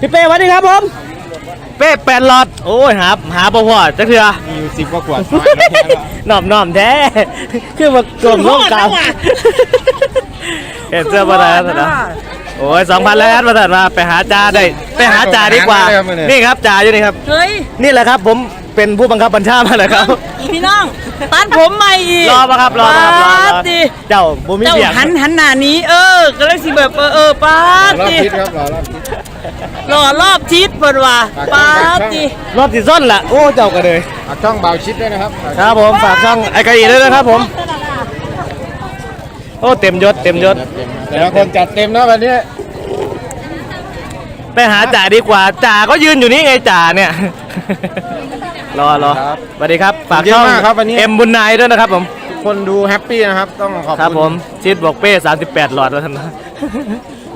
พี่เป้สวัสดีครับผมเป้แปดหลอดโอ้ยหาหาบ่พอจักเถื่อมีอยู่สิบกว่าขวดหน่อมหน่อมแท้คือมากลมโลกกลางเห็นเสื้อมาแล้วนะโอ้ยสองพันแล้วมาถัดมาไปหาจ่าได้ไปหาจ่าดีกว่า นี่ครับจ่าอยู่นี่ครับเฮ้ยนี่แหละครับผมเป็นผู้บังคับบัญชามาเลยครับอีพี่น้องตัดผมใหม่อีกรอมาครับรอมาครับรอปามาดดิเจ้าบุมีเจ้าเบียงหันหันหน้านี้ เออก็เลยสิแบบเออเออป้าดรอบดิทิศครับรอรอบทิศ หล่อรอบทิศเปิดว่าปาป้าดดดิรอบที่ส้นล่ะโอ้เจ้าก็เลยเอาช่องเบาชิดด้วยนะครับครับผมฝากช่องไอ้กะอีด้วยนะครับผมโอ้เต็มยศเต็มยศแต่ละคนจัดเต็มนะวันนี้ไปหาจ่าดีกว่าจ่าก็ยืนอยู่นี่ไงจ่าเนี่ยรอรอสวัสดีครับฝากช่องเอ็มบุญนายด้วยนะครับผมคนดูแฮปปี้นะครับ ต้องขอบครับผคุมณชิดบอกเป้38 หลอดแล้วท่านนะ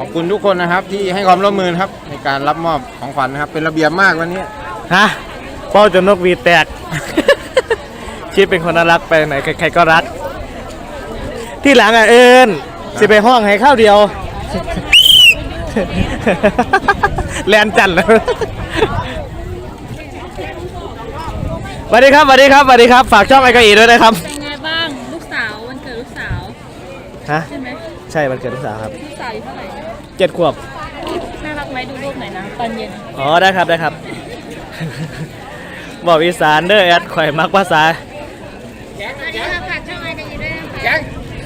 ขอบคุณทุกคนนะครับ ที่ให้ความร่วมมือนะครับในการรับมอบของขวัญนะครับ เป็นระเบียบมากวันนี้ฮะเป้าจนนกหวีดแตกชิดเป็นคนน่ารักไปไหนใครๆก็รัก ที่หลังอะเอิญสิไปห้องให้ข้าวเดียว แลนจันทร์เลยสวัสดีครับสวัสดีครับสวัสดีครับ ฝากช่องไอ้กะอีด้วยนะครับ เป็นไงบ้างลูกสาววันเกิดลูกสาวฮะ ใช่ไหม ใช่มันเกิดลูกสาวครับลูกสาวอายู่เท่าไหร่เจ็ดขวบ น่ารักไหมดูรูปหน่อยนะตอนเย็นอ๋อได้ครับได้ครับ บอกอีสานเด้อแอดข่อยมักภาษา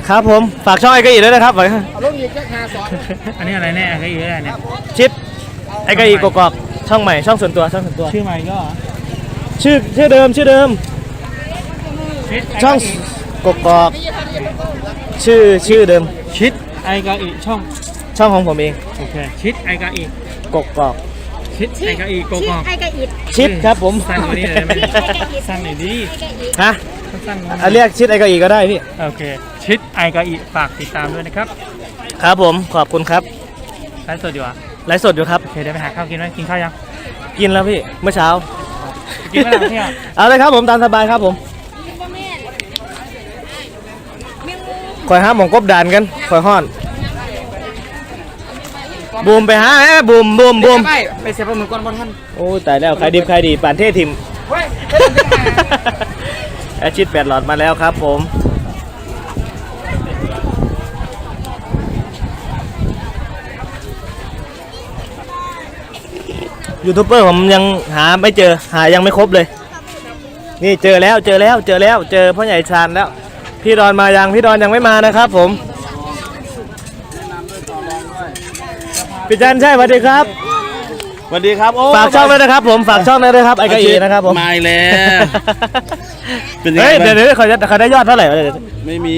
ครับผม ฝากช่องไอ้กะอีด้วยนะครับเอาลูกหยิบแค่คาสอนอันนี้อะไรแน่ไอ้อะไรเนี่ยชิปไอ้กะอีกกอกๆช่องใหม่ช่องส่วนตัวช่องส่วนตัว ชื่อใหม่ก็เหรอชื่อชื่อเดิมชื่อเดิมชิดช่อง กกอกชื่อชื่อเดิมชิดไอกาอีช่องช่องของผมเองโอเคชิดไอกาอีกกอกชิดไอกาอีโกกอกชิปครับผมสั้นกว่านี้เลยไหมสั้นหน่อยดิฮะสั้นๆกว่าอะเรียกชิดไอ้กะอีก็ได้พี่โอเค ชิดไอกาอีฝากติดตามด้วยนะครับ ครับผมขอบคุณครับไลฟ์สดดีกว่าไลฟ์สดอยู่ครับโอเคเดี๋ยวไปหาข้าวกินไหมกินข้าวยังกินแล้วพี่เมื่อเช้ากินไม่หลังเที่ยวเอาเลยครับผมตามสบายครับผม คอยหาหมองกบดานกันคอยห้อนบูมไปหาเอ้ยบูมบูมบูมไปไปเสียบปลาหมึกก่อนบนท่านโอ้ยตายแล้วใครดีใครดีป่านเทศทิมแอชชิดแปดหลอดมาแล้วครับผมยูทูบเบอร์ผมยังหาไม่เจอหายังไม่ครบเลย นี่เจอแล้วเจอแล้วเจอแล้วเจอพ่อใหญ่ชาญแล้ว พี่ดอนมายังพี่ดอนยังไม่มานะครับ ผมพี่จันใช่สวัสดีครับสวัสดีครับโอ้ฝากช่องด้วยนะครับ ผมฝากช่องด้วยนะครับไอ้กะอีนะครับผมมาอีกแล้วเป็นยังไงเฮ้ยบ้างเดี๋ยวเดี๋ยวเขาจะเขาได้ยอดเท่าไหร่วะเดี๋ยวไม่มี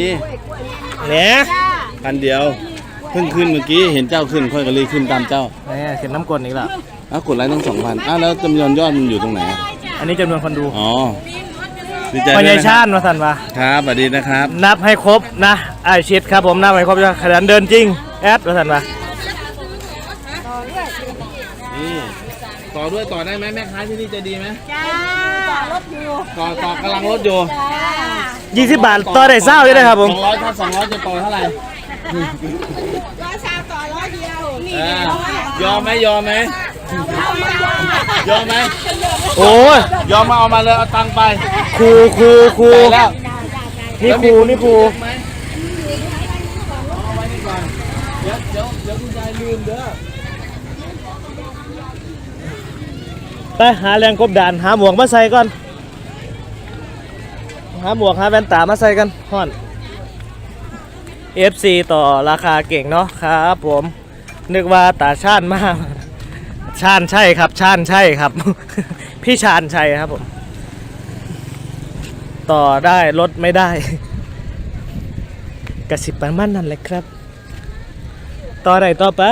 เนี่ยพันเดียวเพิ่งขึ้นเมื่อกี้เห็นเจ้าขึ้นค่อยก็เลยขึ้นตามเจ้าเนี่ยเขียนน้ำกลนอีกแล้วอ้าวกดไลค์ตั้งสองพันอ้าวแล้วจำนวนยอดมันอยู่ตรงไหนอะอันนี้จำนวนคนดูอ๋อ ดีใจพ่อด้ใหวญ่ยนะคชารับญมาสั่นว่าครับสวัสดีนะครับ นับให้ครบนะไอชิดครับผมนับให้ครบขยันเดินจริง แอดมาสั่นว่านี่ต่อด้วยต่อได้ไหมแม่ค้าที่นี่จะดีไหมจ้าต่อรถอยู่ต่อต่อกำลังรถอยู่ยี่สิบบาทต่อได้เศร้าเลยนะครับผมสองร้อยถ้าสองร้อยจะต่อเท่าไหร่เออยอมไหมยอมไหม ยอมไหมโอ้ยยอมมาเอามาเลยเอาตังค์ไปครูครูครูได้แล้วนี่ครูนี่ครูเดี๋ยวเดี๋ยวเดี๋ยวคุณยายลืมเด้อไปหาแรงกบดาน หาหมวกมาใส่ก่อน หาหมวกหาแว่นตามาใส่กันห่อน FC ต่อราคาเก่งเนาะครับผม นึกว่าตาชาญมาก ชาญใช่ครับ ชาญใช่ครับ พี่ชาญชัยครับผม ต่อได้รถไม่ได้กระสิบประมาณนั่นแหละครับ ต่อไหนต่อไป